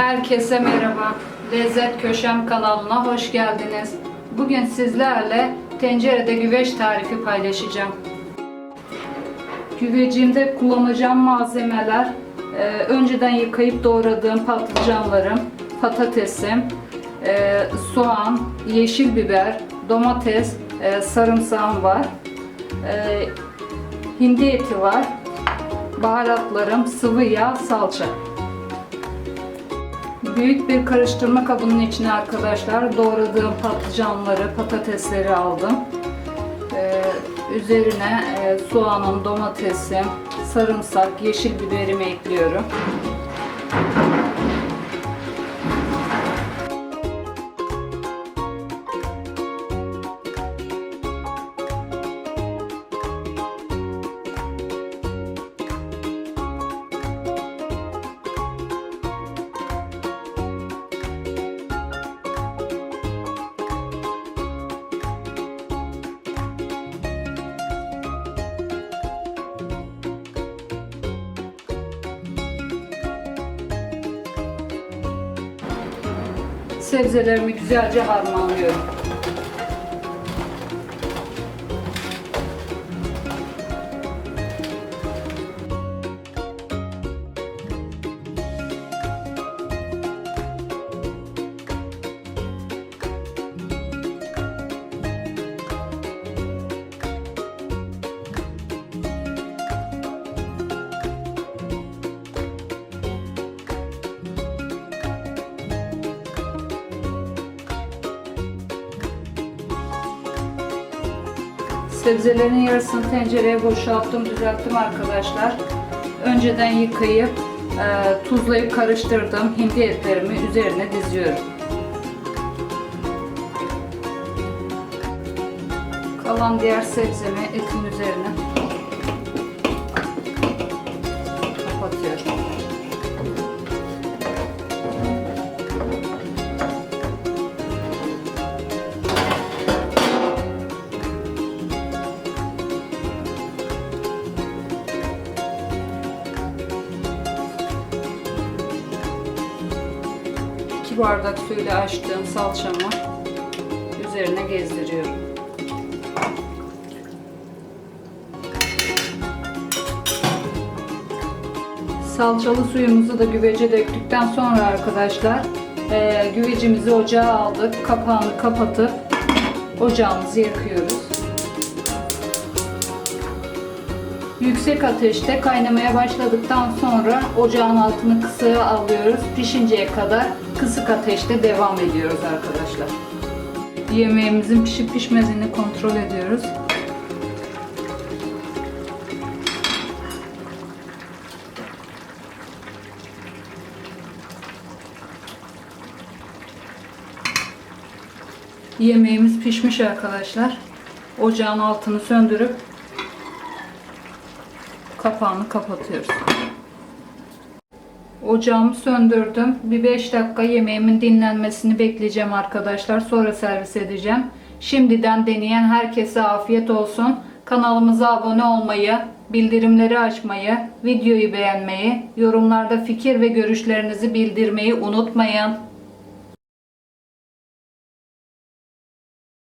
Herkese merhaba. Lezzet Köşem kanalına hoş geldiniz. Bugün sizlerle tencerede güveç tarifi paylaşacağım. Güvecimde kullanacağım malzemeler e, önceden yıkayıp doğradığım patlıcanlarım, patatesim, e, soğan, yeşil biber, domates, e, sarımsağım var. E, hindi eti var. Baharatlarım, sıvı yağ, salça. Büyük bir karıştırma kabının içine arkadaşlar doğradığım patlıcanları, patatesleri aldım. Ee, üzerine e, soğanım, domatesim, sarımsak, yeşil biberimi ekliyorum. Sebzelerimi güzelce harmanlıyorum. Sebzelerin yarısını tencereye boşalttım, düzelttim arkadaşlar. Önceden yıkayıp e, tuzlayıp karıştırdım. Hindi etlerimi üzerine diziyorum. Kalan diğer sebzemi etin üzerine 2 bardak suyla açtığım salçamı üzerine gezdiriyorum. salçalı suyumuzu da güvece döktükten sonra arkadaşlar e, güvecimizi ocağa aldık. Kapağını kapatıp ocağımızı yakıyoruz. Yüksek ateşte kaynamaya başladıktan sonra ocağın altını kısığa alıyoruz. Pişinceye kadar kısık ateşte devam ediyoruz arkadaşlar. Yemeğimizin pişip pişmediğini kontrol ediyoruz. Yemeğimiz pişmiş arkadaşlar. Ocağın altını söndürüp kapağını kapatıyoruz. Ocağımı söndürdüm. Bir 5 dakika yemeğimin dinlenmesini bekleyeceğim arkadaşlar. Sonra servis edeceğim. Şimdiden deneyen herkese afiyet olsun. Kanalımıza abone olmayı, bildirimleri açmayı, videoyu beğenmeyi, yorumlarda fikir ve görüşlerinizi bildirmeyi unutmayın.